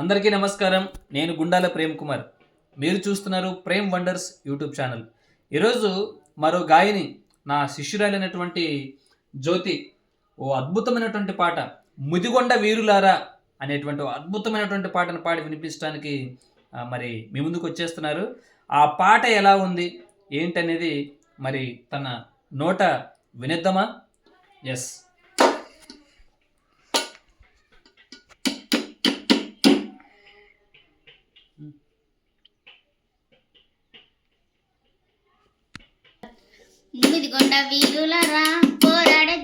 అందరికీ నమస్కారం. నేను గుండాల ప్రేమ్ కుమార్. మీరు చూస్తున్నారు ప్రేమ్ వండర్స్ యూట్యూబ్ ఛానల్. ఈరోజు మరో గాయని నా శిష్యురాలైనటువంటి జ్యోతి ఓ అద్భుతమైనటువంటి పాట ముదిగొండ వీరులారా అనేటువంటి అద్భుతమైనటువంటి పాటను పాడి వినిపించడానికి మరి మీ ముందుకు వచ్చేస్తున్నారు. ఆ పాట ఎలా ఉంది? ఏంటనేది మరి తన నోట వినిద్దామా? ఎస్ ముదిగొండ వీరులరా పోరాడే